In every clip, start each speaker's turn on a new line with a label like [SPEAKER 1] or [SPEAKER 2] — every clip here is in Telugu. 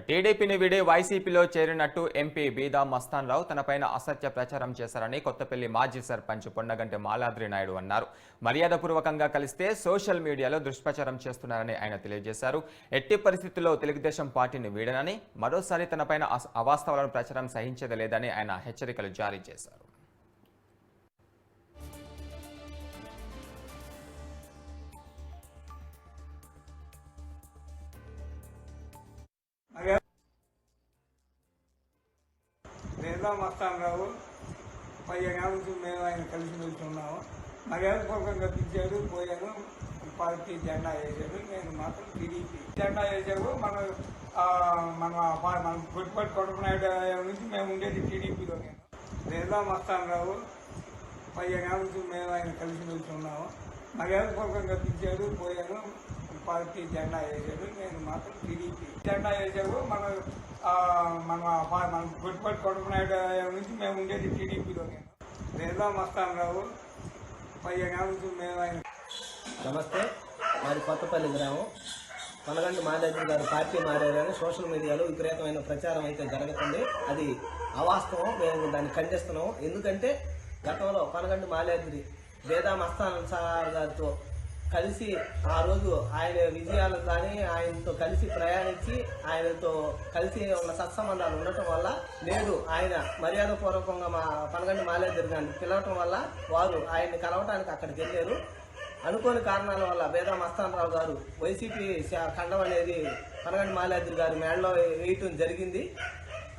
[SPEAKER 1] టీడీపీని వీడి వైసీపీలో చేరినట్టు ఎంపీ బీదా మస్తాన్ రావు తనపైన అసత్య ప్రచారం చేశారని కొత్తపల్లి మాజీ సర్పంచ్ పొన్నగంటి మాలాద్రి నాయుడు అన్నారు. మర్యాదపూర్వకంగా కలిస్తే సోషల్ మీడియాలో దుష్ప్రచారం చేస్తున్నారని ఆయన తెలియజేశారు. ఎట్టి పరిస్థితుల్లో తెలుగుదేశం పార్టీని వీడనని మరోసారి తనపైన అవాస్తవాలను ప్రచారం సహించేది లేదని ఆయన హెచ్చరికలు జారీ చేశారు.
[SPEAKER 2] లేదా మస్తాన్ రావు. పదిహేను ఏళ్ళ నుంచి మేము ఆయన కలిసి వెళ్తున్నాము. మర్యాదపూర్వకంగా పిలిచాడు పోయాను. పార్టీ జెండా వేసాడు నేను మాత్రం టీడీపీ. జెండా వేసాడు మన మన మన గుడిపట్టి కొడుకునాయుడు నుంచి మేము ఉండేది టీడీపీలో నేను. లేదా మస్తాన్ రావు. పదిహేను ఏళ్ళ నుంచి మేము ఆయన కలిసి వెళ్తున్నాము. మర్యాదపూర్వకంగా పిలిచాడు పోయాను. పార్టీ జెండా వేసాడు నేను మాత్రం టీడీపీ జెండా వేసాడు మన మన మన గుడిపట్టి కొడుకునాయుడు నుంచి మేము ఉండేది టీడీపీలో నేను లేదా మస్తాన్ రావు పదిహేను నుంచి మేము ఆయన
[SPEAKER 3] నమస్తే. మరి కొత్తపల్లి గ్రామం. పనగండి మాలేద్రి గారు పార్టీ మారారని సోషల్ మీడియాలో విపరీతమైన ప్రచారం అయితే జరుగుతుంది. అది అవాస్తవం. మేము దాన్ని ఖండిస్తున్నాం ఎందుకంటే గతంలో పనగండి మాలేద్రి వేదా మస్తాన్ సార్ గారితో కలిసి ఆ రోజు ఆయన విజయాలు కానీ ఆయనతో కలిసి ప్రయాణించి ఆయనతో కలిసి ఉన్న సత్సంబంధాలు ఉండటం వల్ల నేడు ఆయన మర్యాదపూర్వకంగా మా పనగండి మాలేద్రి గారిని పిలవటం వల్ల వారు ఆయన్ని కలవటానికి అక్కడికి వెళ్ళారు. అనుకోని కారణాల వల్ల బేదా మస్తానరావు గారు వైసీపీ ఖండం అనేది పనగండి మాలాద్రి గారు మేడలో వేయటం జరిగింది.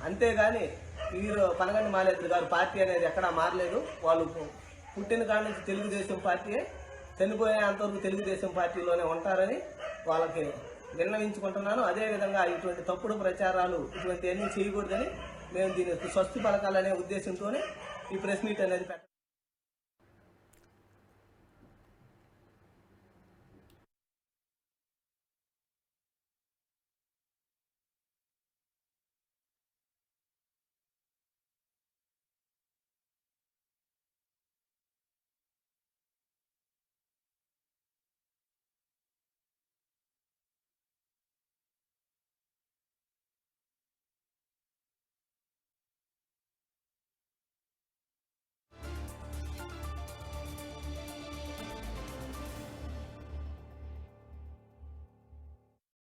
[SPEAKER 3] అంతేగాని వీరు పనగండి మాలాద్రి గారు పార్టీ అనేది ఎక్కడా మారలేదు. వాళ్ళు పుట్టిన కాడ నుంచి తెలుగుదేశం పార్టీయే. చనిపోయేంతవరకు తెలుగుదేశం పార్టీలోనే ఉంటారని వాళ్ళకి విన్నవించుకుంటున్నాను అదేవిధంగా ఇటువంటి తప్పుడు ప్రచారాలు ఇటువంటివన్నీ చేయకూడదని మేము దీన్ని స్వస్తి పలకాలనే ఉద్దేశంతోనే ఈ ప్రెస్ మీట్ అనేది పెట్ట